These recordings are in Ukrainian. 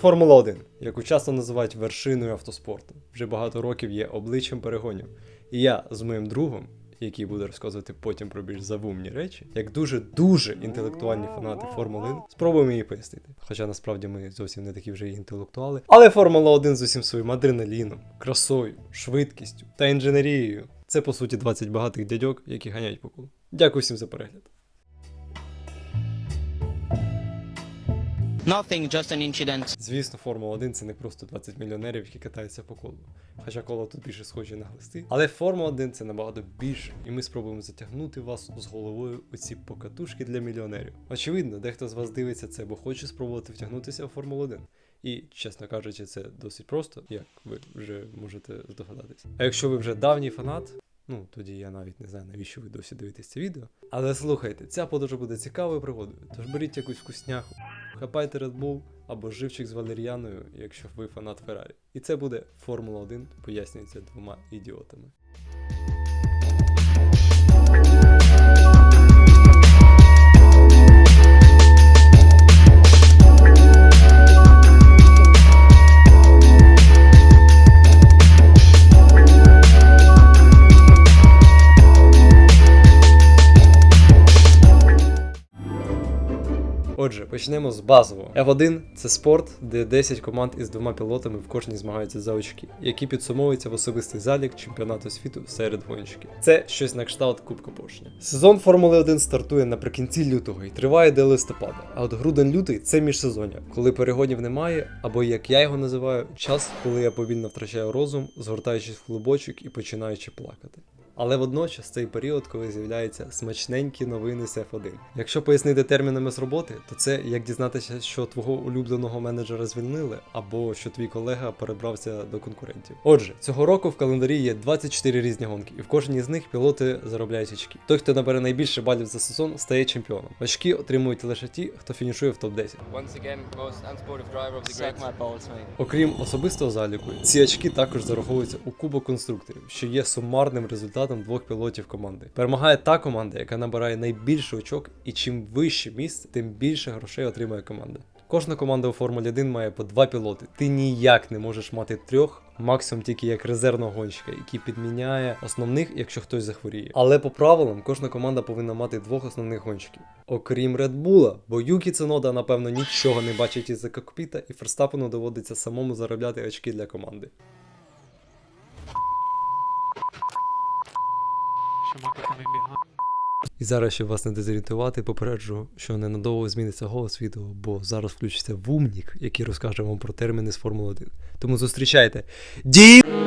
Формула 1, яку часто називають вершиною автоспорту, вже багато років є обличчям перегонів. І я з моїм другом, який буде розказувати потім про більш завумні речі, як дуже-дуже інтелектуальні фанати Формули 1, спробуємо її пояснити. Хоча насправді ми зовсім не такі вже і інтелектуали. Але Формула 1 з усім своїм адреналіном, красою, швидкістю та інженерією. Це по суті 20 багатих дядьок, які ганяють по колу. Дякую всім за перегляд. Nothing, just an incident. Звісно, Формула 1 це не просто 20 мільйонерів, які катаються по колу. Хоча коло тут більше схожі на глисти. Але Формула 1 це набагато більше, і ми спробуємо затягнути вас з головою у ці покатушки для мільйонерів. Очевидно, дехто з вас дивиться це, бо хоче спробувати втягнутися у Формулу 1. І, чесно кажучи, це досить просто, як ви вже можете здогадатись. А якщо ви вже давній фанат, ну тоді я навіть не знаю, навіщо ви досі дивитесь це відео. Але слухайте, ця подорож буде цікавою пригодою. Тож беріть якусь вкусняху, хапайте Red Bull або живчик з валеріаною, якщо ви фанат Феррарі. І це буде Формула 1, пояснюється двома ідіотами. Отже, почнемо з базового. F1 це спорт, де 10 команд із двома пілотами в кожній змагаються за очки, які підсумовуються в особистий залік чемпіонату світу серед гонщиків. Це щось на кшталт Кубка Поршня. Сезон Формули 1 стартує наприкінці лютого і триває до листопада. А от грудень-лютий це міжсезоння, коли перегонів немає, або як я його називаю, час, коли я повільно втрачаю розум, згортаючись в клубочок і починаючи плакати. Але водночас цей період, коли з'являються смачненькі новини з F1. Якщо пояснити термінами з роботи, то це як дізнатися, що твого улюбленого менеджера звільнили, або що твій колега перебрався до конкурентів. Отже, цього року в календарі є 24 різні гонки, і в кожній з них пілоти заробляють очки. Той, хто набере найбільше балів за сезон, стає чемпіоном. Очки отримують лише ті, хто фінішує в топ-10. Once again, most unsportive driver of the Suck great. my balls, mate. Окрім особистого заліку, ці очки також зараховуються у кубок конструкторів, що є сумарним результатом двох пілотів команди. Перемагає та команда, яка набирає найбільше очок, і чим вище місце, тим більше грошей отримує команда. Кожна команда у Формулі 1 має по два пілоти. Ти ніяк не можеш мати трьох, максимум тільки як резервного гонщика, який підміняє основних, якщо хтось захворіє. Але по правилам кожна команда повинна мати двох основних гонщиків. Окрім Red Bull, бо Юкі Цунода, напевно, нічого не бачить із-за кокпіта, і Ферстапену доводиться самому заробляти очки для команди. І зараз, щоб вас не дезорієнтувати, попереджу, що ненадовго зміниться голос відео, бо зараз включиться вумнік, який розкаже вам про терміни з Формули 1. Тому зустрічайте. Ді!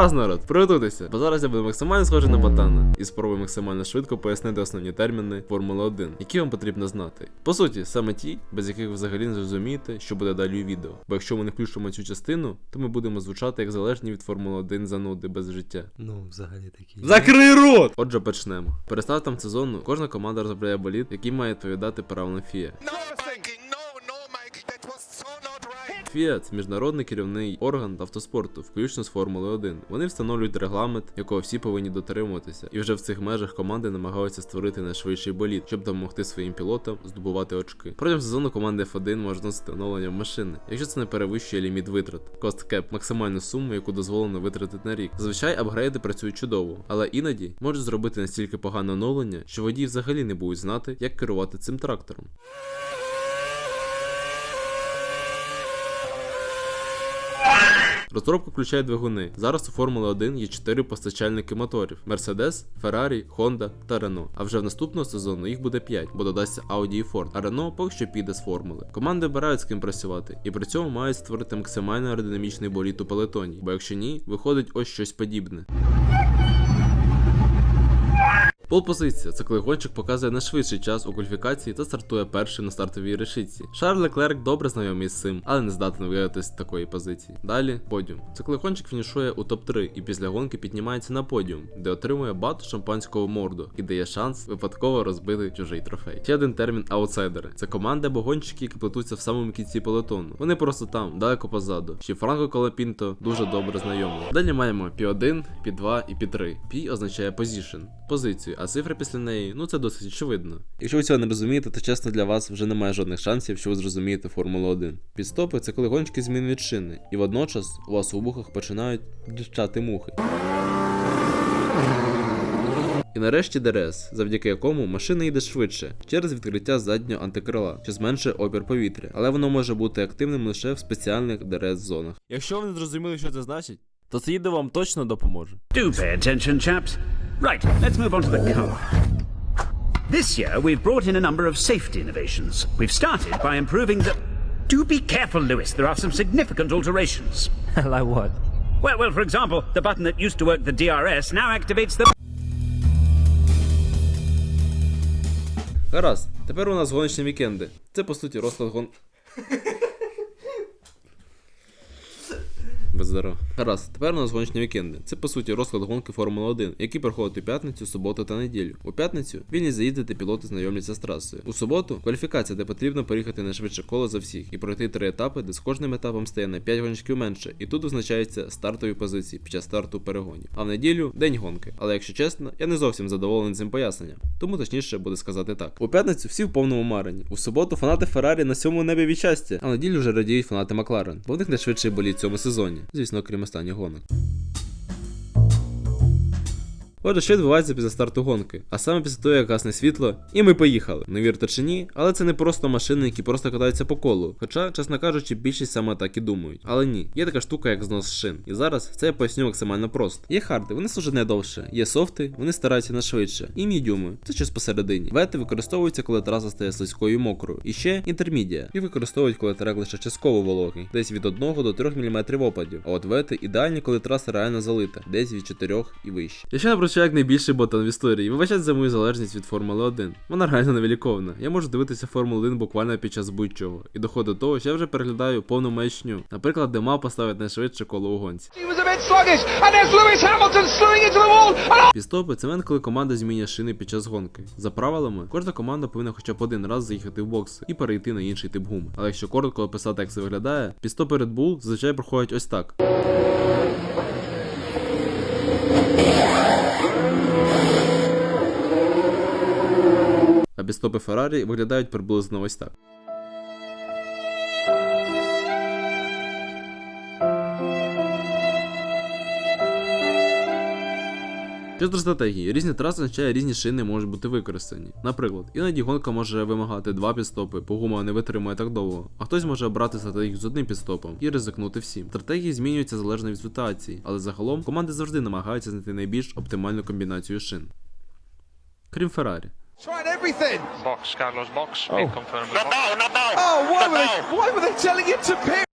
Гаразд, народ, приготуйтеся, бо зараз я буду максимально схожий на ботана і спробую максимально швидко пояснити основні терміни Формули 1, які вам потрібно знати. По суті, саме ті, без яких ви взагалі не зрозумієте, що буде далі у відео. Бо якщо ми не включимо цю частину, то ми будемо звучати як залежні від Формули 1 зануди без життя. Ну, взагалі такі. Закрий рот! Отже, почнемо. Перед стартом сезону кожна команда розробляє болід, який має відповідати правилам FIA. No thinking, no, no, Mike, that was so FIA – це міжнародний керівний орган автоспорту, включно з Формулою 1. Вони встановлюють регламент, якого всі повинні дотримуватися, і вже в цих межах команди намагаються створити найшвидший болід, щоб допомогти своїм пілотам здобувати очки. Протягом сезону команда F1 може вносити оновлення машини, якщо це не перевищує ліміт витрат. Cost Cap – максимальну суму, яку дозволено витратити на рік. Зазвичай апгрейди працюють чудово, але іноді можуть зробити настільки погане оновлення, що водії взагалі не будуть знати, як керувати цим трактором. Розробка включає двигуни. Зараз у Формули 1 є 4 постачальники моторів: Mercedes, Ferrari, Honda та Renault. А вже в наступного сезону їх буде 5, бо додасться Audi і Ford, а Renault поки що піде з формули. Команди обирають з ким працювати, і при цьому мають створити максимально аеродинамічний боліт у пелетоні, бо якщо ні, виходить ось щось подібне. Пол-позиція це коли гонщик показує найшвидший час у кваліфікації та стартує перший на стартовій решітці. Шарль Леклерк добре знайомий з цим, але не здатний виявити з такої позиції. Далі подіум. Це коли гонщик фінішує у топ-3 і після гонки піднімається на подіум, де отримує бат шампанського морду і дає шанс випадково розбити чужий трофей. Ще один термін аутсайдери. Це команда або гонщики, які плетуться в самому кінці пелотону. Вони просто там, далеко позаду. Ще Франко Колопінто дуже добре знайомий. Далі маємо P1, P2 і P3. P означає position, позицію, а цифра після неї, ну це досить очевидно. Якщо ви цього не розумієте, то чесно для вас вже немає жодних шансів, що ви зрозумієте Формулу 1. Підстопи це коли гонщики змінюють шини, і водночас у вас у вухах починають дівчати мухи. І нарешті ДРС, завдяки якому машина йде швидше через відкриття заднього антикрила, що зменшує опір повітря, але воно може бути активним лише в спеціальних ДРС зонах. Якщо ви не зрозуміли, що це значить, то це відео вам точно допоможе. Do pay attention, chaps. Right, let's move on to the car. This year, we've brought in a number of safety innovations. We've started by improving the. Do be careful, Lewis. There are some significant alterations. like what? Well, well, for example, the button that used to work the DRS now activates the. Гаразд, тепер у нас гоночні вікенди. Це по суті розклад гон. Без. Гаразд, тепер у нас гоночні вікенди. Це по суті розклад гонки Формули 1, який проходить у п'ятницю, суботу та неділю. У п'ятницю вільні заїзди та пілоти знайомляться з трасою. У суботу кваліфікація, де потрібно переїхати на швидше коло за всіх і пройти три етапи, де з кожним етапом стає на 5 гонщиків менше, і тут визначаються стартові позиції під час старту перегонів. А в неділю день гонки. Але якщо чесно, я не зовсім задоволений цим поясненням. Тому точніше буде сказати так. У п'ятницю всі в повному марені. У суботу фанати Феррарі на сьомому небі від щастя, а неділю вже радіють фанати Макларен, бо в них найшвидший боліт в цьому сезоні. Звісно, крім останніх гонок. Отже, що відбувається після старту гонки? А саме після того, як гасне світло, і ми поїхали. Не вірте чи ні, але це не просто машини, які просто катаються по колу. Хоча, чесно кажучи, більшість саме так і думають. Але ні, є така штука, як знос шин. І зараз це я поясню максимально просто. Є харди, вони служать не довше. Є софти, вони стараються на швидше. І мідіуми, це щось посередині. Вети використовуються, коли траса стає слизькою і мокрою. І ще інтермідія. Їх використовують, коли трек лише частково вологий, десь від 1 до 3 мм опадів. А от вети ідеальні, коли траса реально залита, десь від 4 і вище. Я ще як найбільший ботан в історії. Вибачайте за мою залежність від Формули 1. Вона реально невиліковна. Я можу дивитися Формулу 1 буквально під час будь-чого. І доходить до того, що я вже переглядаю повну маячню. Наприклад, де мав поставити найшвидше коло у гонці. Підстопи це момент, коли команда змінює шини під час гонки. За правилами, кожна команда повинна хоча б один раз заїхати в бокси і перейти на інший тип гуми. Але якщо коротко описати, як це виглядає, підстопи Red Bull зазвичай проходять ось так. А Феррарі виглядають приблизно ось так. Щодо стратегії, різні траси означає різні шини можуть бути використані. Наприклад, іноді гонка може вимагати два підстопи, бо гума не витримує так довго, а хтось може обрати стратегію з одним підстопом і ризикнути всім. Стратегії змінюються залежно від ситуації, але загалом команди завжди намагаються знайти найбільш оптимальну комбінацію шин. Крім Феррарі. Tried everything. Box, Carlos, box. Confirmed. Not now, not now. Oh, why Not were now. they? Why were they telling him to pit?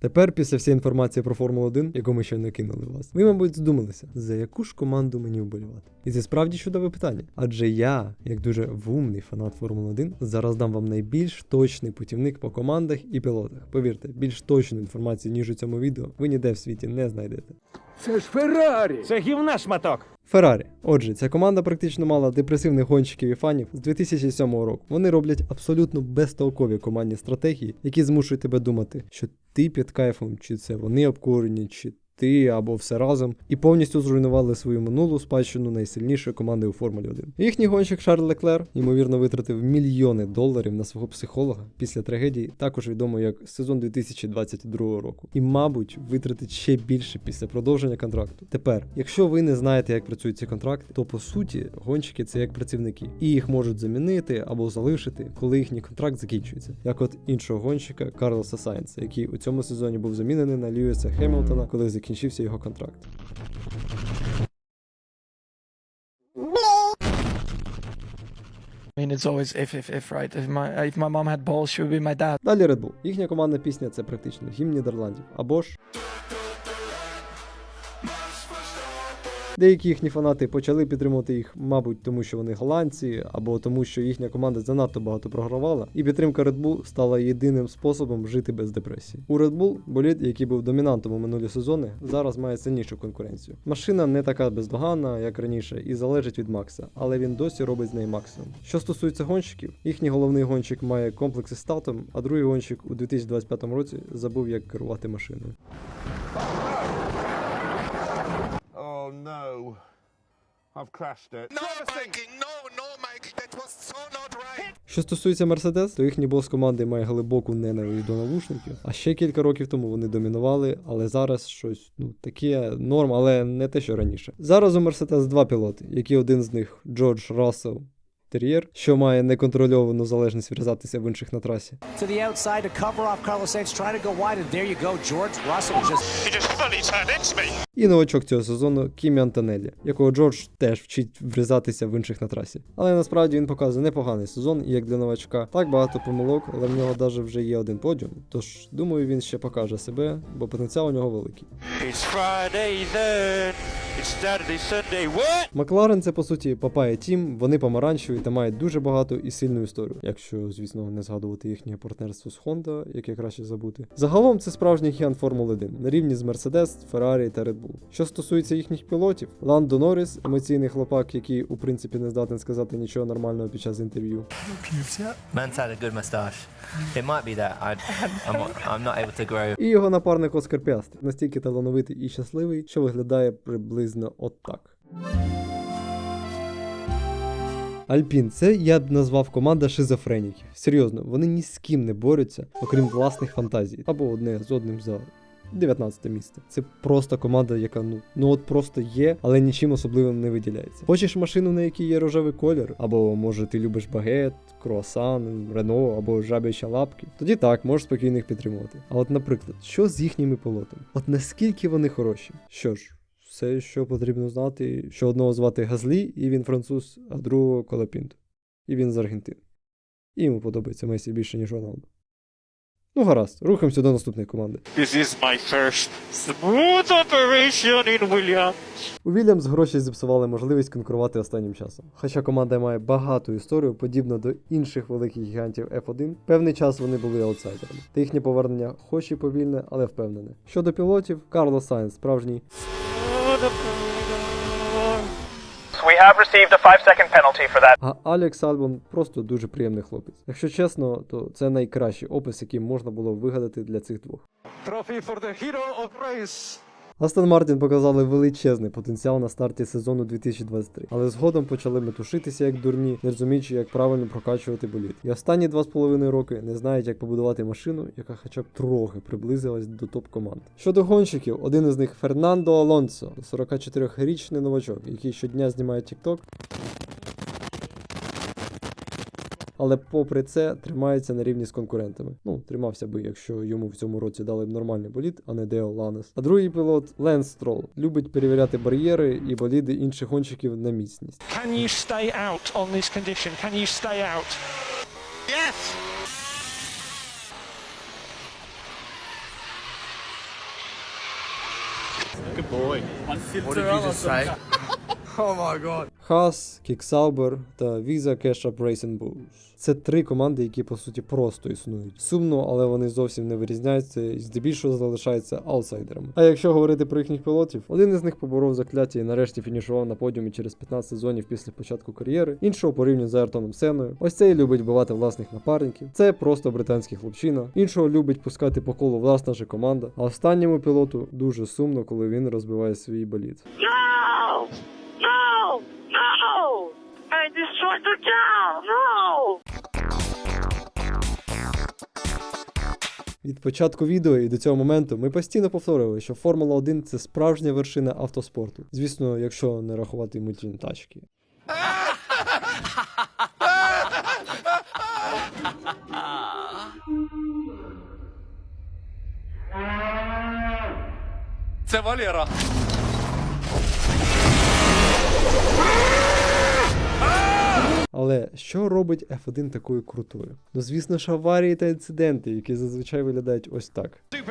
Тепер, після всієї інформації про Формулу 1, яку ми ще не кинули вас, ви, мабуть, здумалися, за яку ж команду мені вболівати. І це справді чудове питання. Адже я, як дуже вумний фанат Формули 1, зараз дам вам найбільш точний путівник по командах і пілотах. Повірте, більш точну інформацію, ніж у цьому відео, ви ніде в світі не знайдете. Це ж Феррарі! Це гівна шматок. Феррарі. Отже, ця команда практично мала депресивних гонщиків і фанів з 2007 року. Вони роблять абсолютно безтолкові командні стратегії, які змушують тебе думати, що ти під кайфом, чи це вони обкурені, чи ти або все разом, і повністю зруйнували свою минулу спадщину найсильнішої команди у Формулі 1. Їхній гонщик Шарль Леклер, ймовірно, витратив мільйони доларів на свого психолога після трагедії, також відомо як сезон 2022 року. І, мабуть, витратить ще більше після продовження контракту. Тепер, якщо ви не знаєте, як працюють ці контракти, то по суті гонщики це як працівники, і їх можуть замінити або залишити, коли їхній контракт закінчується. Як от іншого гонщика Карлоса Сайнса, який у цьому сезоні був замінений на Льюіса Хемілтона, коли закінчився його контракт. I mean, it's always if, if, if, right? If my if my mom had balls, she would be my dad. Далі Red Bull. Їхня командна пісня це практично гімн Нідерландів. Або ж. Деякі їхні фанати почали підтримувати їх, мабуть, тому що вони голландці, або тому, що їхня команда занадто багато програвала, і підтримка Red Bull стала єдиним способом жити без депресії. У Red Bull болід, який був домінантом у минулі сезони, зараз має сильнішу конкуренцію. Машина не така бездоганна, як раніше, і залежить від Макса, але він досі робить з неї максимум. Що стосується гонщиків, їхній головний гонщик має комплекси статом, а другий гонщик у 2025 році забув, як керувати машиною. Oh no. I've crashed it. No, Mikey, no, no, Mike, that was so not right. Що стосується Мерседес, то їхній бос команди має глибоку ненависть до навушників. А ще кілька років тому вони домінували, але зараз щось ну таке норм, але не те, що раніше. Зараз у Мерседес два пілоти, які один з них Джордж Рассел Тер'єр, що має неконтрольовану залежність врізатися в інших на трасі. І новачок цього сезону Кімі Антонелі, якого Джордж теж вчить врізатися в інших на трасі. Але насправді він показує непоганий сезон, і як для новачка, так багато помилок, але в нього навіть вже є один подіум. Тож думаю, він ще покаже себе, бо потенціал у нього великий. It's Friday then. It's Saturday, Sunday. What? Макларен це по суті Папая Тім, вони помаранчеві та мають дуже багату і сильну історію, якщо, звісно, не згадувати їхнє партнерство з Honda, яке краще забути. Загалом це справжній гігант Формули 1 на рівні з Mercedes, Ferrari та Red Bull. Що стосується їхніх пілотів, Ландо Норріс, емоційний хлопак, який у принципі не здатен сказати нічого нормального під час інтерв'ю. І його напарник Оскар Піастр настільки талановитий і щасливий, що виглядає приблизно отак. Альпін, це я б назвав команда шизофреніків. Серйозно, вони ні з ким не борються, окрім власних фантазій, або одне з одним за 19 місце. Це просто команда, яка ну, ну от просто є, але нічим особливим не виділяється. Хочеш машину, на якій є рожевий колір, або може ти любиш багет, круасан, Рено або жабяча лапки, тоді так, можеш спокійно їх підтримувати. А от, наприклад, що з їхніми пілотами? От наскільки вони хороші? Що ж, все, що потрібно знати, що одного звати Газлі, і він француз, а другого Колопінто. І він з Аргентини. І йому подобається Месі більше, ніж Роналду. Ну, гаразд, рухаємося до наступної команди. This is my first smooth operation in Williams. У Вільямс гроші зіпсували можливість конкурувати останнім часом. Хоча команда має багату історію, подібно до інших великих гігантів F1, певний час вони були аутсайдерами. Та їхнє повернення хоч і повільне, але впевнене. Щодо пілотів, Карло Сайнс справжній We have received a five second penalty for that. А Алекс Альбон просто дуже приємний хлопець. Якщо чесно, то це найкращий опис, який можна було вигадати для цих двох. Trophy for the hero of race. Астон Мартін показали величезний потенціал на старті сезону 2023, але згодом почали метушитися як дурні, не розуміючи, як правильно прокачувати боліт. І останні два з половиною роки не знають, як побудувати машину, яка хоча б трохи приблизилась до топ команд. Щодо гонщиків, один із них Фернандо Алонсо, 44-річний новачок, який щодня знімає TikTok. Але попри це тримається на рівні з конкурентами. Ну, тримався би, якщо йому в цьому році дали б нормальний болід, а не Део Ланес. А другий пілот Ленс Строл любить перевіряти бар'єри і боліди інших гонщиків на міцність. Can you stay out on this condition? Can you stay out? Yes. What did you just say? Хас, Кіксаубер та Visa Cash Up Racing Bulls. Це три команди, які по суті просто існують. Сумно, але вони зовсім не вирізняються і здебільшого залишаються аутсайдерами. А якщо говорити про їхніх пілотів, один із них поборов закляття і нарешті фінішував на подіумі через 15 сезонів після початку кар'єри, іншого порівняно з Айртоном Сеною. Ось цей любить бивати власних напарників. Це просто британський хлопчина. Іншого любить пускати по колу власна же команда. А останньому пілоту дуже сумно, коли він розбиває свій болід. No! No! The cow! No! Від початку відео і до цього моменту ми постійно повторювали, що Формула 1 це справжня вершина автоспорту. Звісно, якщо не рахувати мультні тачки. Це Валера. Але що робить F1 такою крутою? Ну звісно ж аварії та інциденти, які зазвичай виглядають ось так. Ah.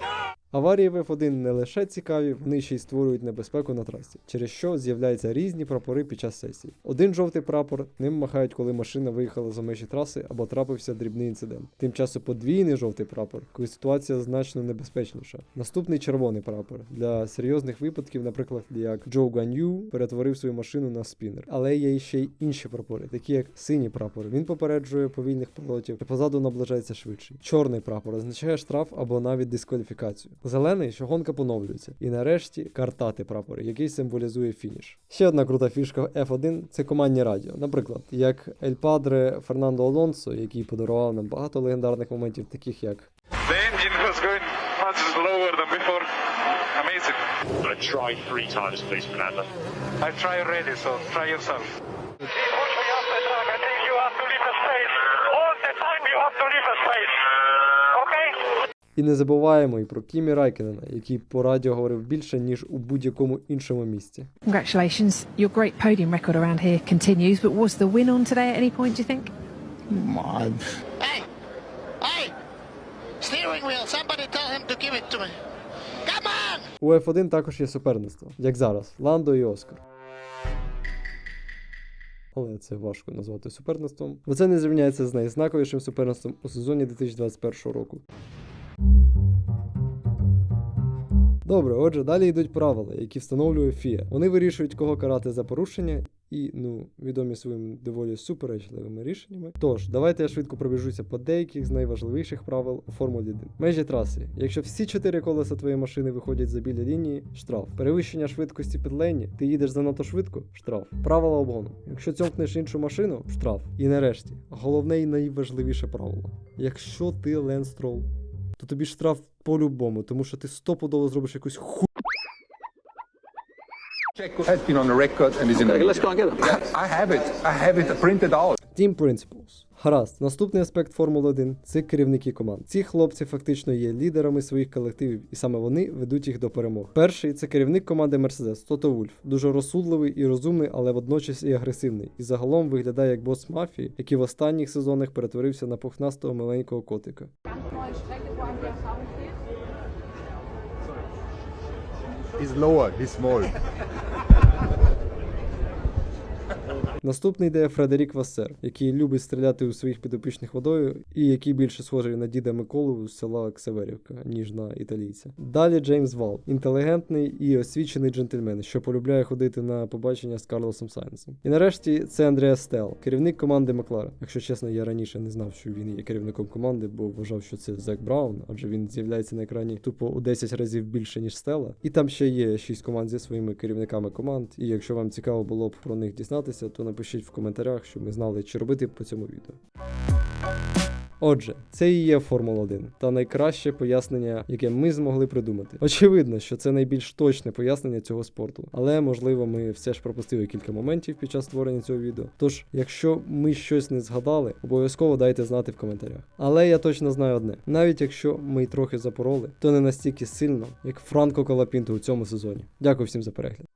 Ah! Аварії в F1 не лише цікаві, вони ще й створюють небезпеку на трасі, через що з'являються різні прапори під час сесії. Один жовтий прапор ним махають, коли машина виїхала за межі траси або трапився дрібний інцидент. Тим часом подвійний жовтий прапор, коли ситуація значно небезпечніша. Наступний червоний прапор для серйозних випадків, наприклад, як Джо Ганью перетворив свою машину на спінер. Але є ще й інші прапори, такі як синій прапор. Він попереджує повільних пілотів, і позаду наближається швидше. Чорний прапор означає штраф або навіть дискваліфікацію. Зелений, що гонка поновлюється. І нарешті картати прапор, який символізує фініш. Ще одна крута фішка F1 це командні радіо. Наприклад, як Ель Падре Фернандо Алонсо, який подарував нам багато легендарних моментів, таких як The engine was going much slower than try three times, please, Fernando. I try already, so try yourself. І не забуваємо і про Кімі Райкінена, який по радіо говорив більше, ніж у будь-якому іншому місці. Congratulations. Your great podium record around here continues, but was the win on today at any point, do you think? Hey! Hey! Steering wheel, somebody tell him to give it to me. У F1 також є суперництво, як зараз, Ландо і Оскар. Але це важко назвати суперництвом, бо це не зрівняється з найзнаковішим суперництвом у сезоні 2021 року. Добре, отже, далі йдуть правила, які встановлює Фія. Вони вирішують, кого карати за порушення, і ну відомі своїми доволі суперечливими рішеннями. Тож, давайте я швидко пробіжуся по деяких з найважливіших правил у Формулі 1. Межі траси. Якщо всі чотири колеса твоєї машини виходять за біля лінії, штраф. Перевищення швидкості під лейні, ти їдеш занадто швидко, штраф. Правила обгону. Якщо цьомкнеш іншу машину, штраф. І нарешті, головне і найважливіше правило. Якщо ти Ленс Строл, то тобі штраф по-любому, тому що ти стопудово зробиш якусь ху. Team Principles. Гаразд, наступний аспект Формули 1 це керівники команд. Ці хлопці фактично є лідерами своїх колективів, і саме вони ведуть їх до перемог. Перший це керівник команди Mercedes Тото Вульф, дуже розсудливий і розумний, але водночас і агресивний. І загалом виглядає як бос мафії, який в останніх сезонах перетворився на пухнастого маленького котика. He's lower, he's small. Наступний йде Фредерік Вассер, який любить стріляти у своїх підопічних водою, і який більше схожий на діда Миколу з села Ксеверівка, ніж на італійця. Далі Джеймс Вал, інтелігентний і освічений джентльмен, що полюбляє ходити на побачення з Карлосом Сайнсом. І нарешті це Андреа Стел, керівник команди Макларен. Якщо чесно, я раніше не знав, що він є керівником команди, бо вважав, що це Зек Браун, адже він з'являється на екрані тупо у 10 разів більше, ніж Стела. І там ще є 6 команд зі своїми керівниками команд. І якщо вам цікаво було б про них дізнатися, то напишіть в коментарях, щоб ми знали, чи робити по цьому відео. Отже, це і є Формула 1 та найкраще пояснення, яке ми змогли придумати. Очевидно, що це найбільш точне пояснення цього спорту, але можливо ми все ж пропустили кілька моментів під час створення цього відео. Тож, якщо ми щось не згадали, обов'язково дайте знати в коментарях. Але я точно знаю одне: навіть якщо ми трохи запороли, то не настільки сильно, як Франко Колапінто у цьому сезоні. Дякую всім за перегляд.